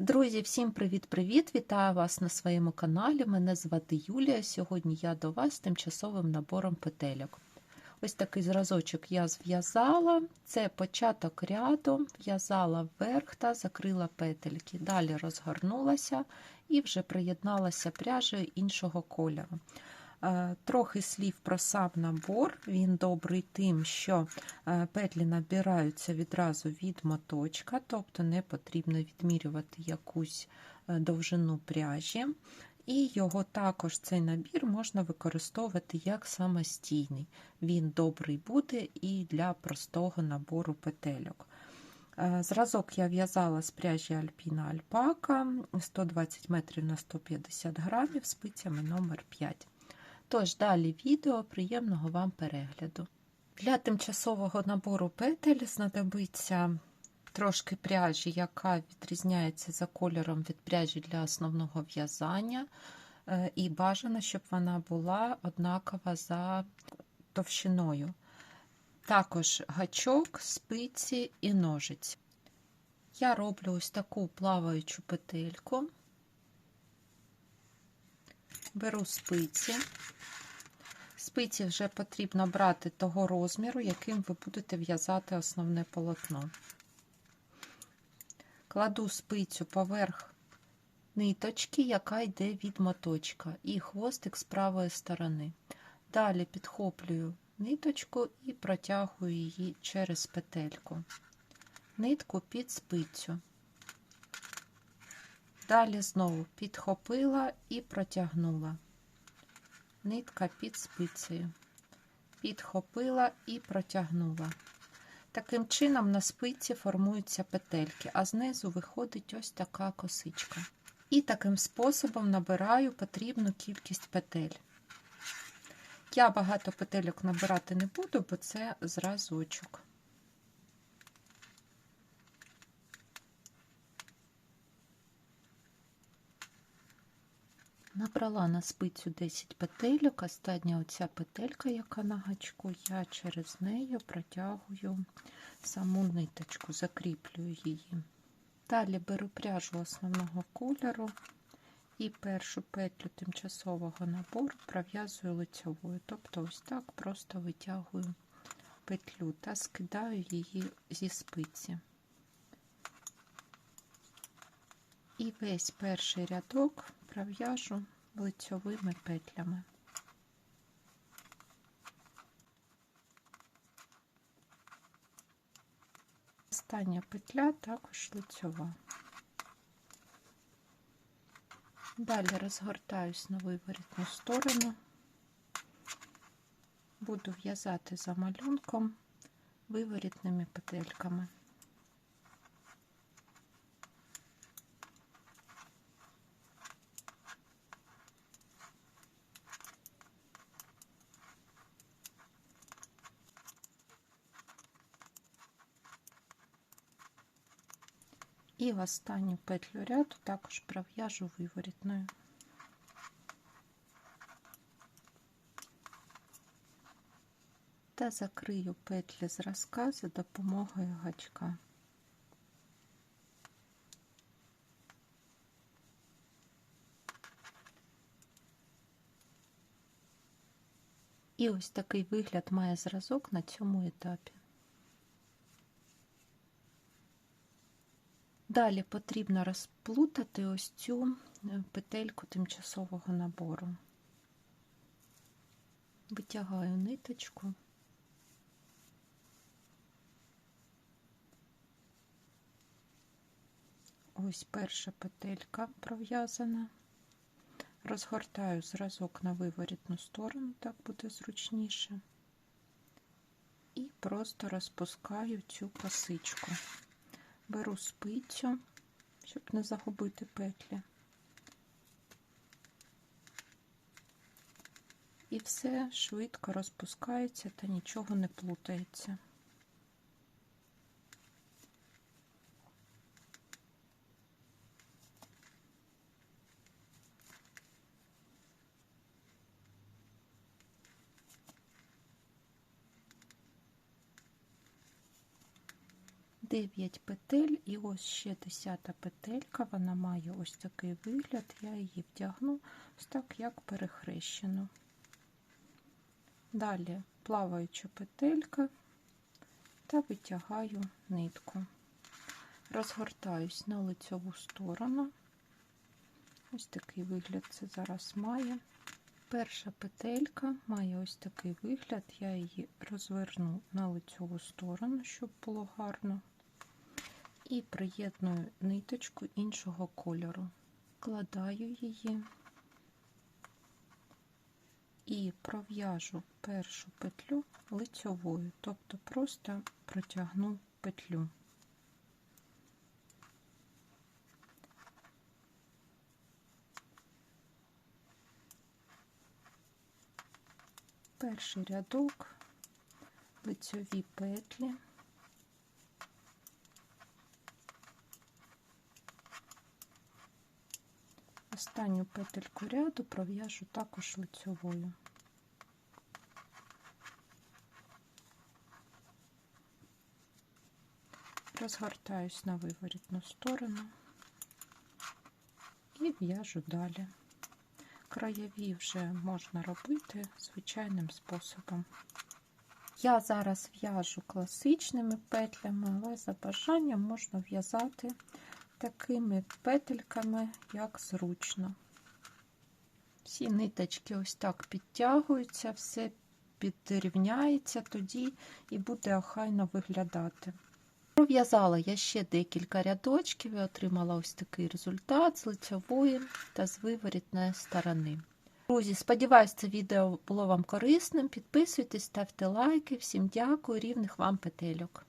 Друзі, всім привіт-привіт! Вітаю вас на своєму каналі. Мене звати Юлія. Сьогодні я до вас з тимчасовим набором петельок. Ось такий зразочок я зв'язала. Це початок ряду, в'язала вверх та закрила петельки. Далі розгорнулася і вже приєдналася пряжею іншого кольору. Е, трохи слів про сам набор. Він добрий тим, що е, петлі набираються відразу від моточка, тобто не потрібно відмірювати якусь е, довжину пряжі. І його також цей набір можна використовувати як самостійний. Він добрий буде і для простого набору петельок. Зразок я в'язала з пряжі Альпіна Альпака 120 метрів на 150 грамів спицями номер 5 Тож, далі відео приємного вам перегляду. Для тимчасового набору петель знадобиться трошки пряжі, яка відрізняється за кольором від пряжі для основного в'язання, е, і бажано, щоб вона була однакова за товщиною. Також гачок, спиці і ножиць. Я роблю ось таку плаваючу петельку, беру спиці. Спиці вже потрібно брати того розміру, яким ви будете в'язати основне полотно. Кладу спицю поверх ниточки, яка йде від моточка, і хвостик з правої сторони. Далі підхоплюю ниточку і протягую її через петельку, нитку під спицю. Далі знову підхопила і протягнула нитка під спицею, підхопила і протягнула. Таким чином, на спиці формуються петельки, а знизу виходить ось така косичка. І таким способом набираю потрібну кількість петель. Я багато петельок набирати не буду, бо це зразочок. Набрала на спицю 10 петельок, остання оця петелька, яка на гачку, я через неї протягую саму ниточку, закріплюю її. Далі беру пряжу основного кольору і першу петлю тимчасового набору пров'язую лицьовою. Тобто, ось так просто витягую петлю та скидаю її зі спиці. І весь перший рядок пров'яжу лицьовими петлями. Остання петля також лицьова. Далі розгортаюсь на виворітну сторону, буду в'язати за малюнком виворітними петельками. І в останню петлю ряду також пров'яжу виворітною. Та закрию петлі зразка за допомогою гачка. І ось такий вигляд має зразок на цьому етапі. Далі потрібно розплутати ось цю е, петельку тимчасового набору. Витягаю ниточку. Ось перша петелька пров'язана. Розгортаю зразок на виворітну сторону, так буде зручніше. І просто розпускаю цю косичку беру спицю, щоб не загубити петлі. І все швидко розпускається та нічого не плутається. 9 петель і ось ще 10 петелька, вона має ось такий вигляд, я її вдягну ось так, як перехрещено. Далі плаваюча петелька та витягаю нитку. Розгортаюсь на лицьову сторону. Ось такий вигляд це зараз має. Перша петелька має ось такий вигляд, я її розверну на лицьову сторону, щоб було гарно. І приєдную ниточку іншого кольору. Вкладаю її і пров'яжу першу петлю лицьовою, тобто просто протягну петлю. Перший рядок, лицьові петлі. Останню петельку ряду пров'яжу також лицьовою. Розгортаюсь на виворітну сторону і в'яжу далі. Краєві вже можна робити звичайним способом. Я зараз в'яжу класичними петлями, але за бажанням можна в'язати такими петельками, як зручно. Всі ниточки ось так підтягуються, все підрівняється, тоді і буде охайно виглядати. Пров'язала я ще декілька рядочків і отримала ось такий результат з лицьової та з виворітної сторони. Друзі, сподіваюсь, це відео було вам корисним. Підписуйтесь, ставте лайки. Всім дякую, рівних вам петельок.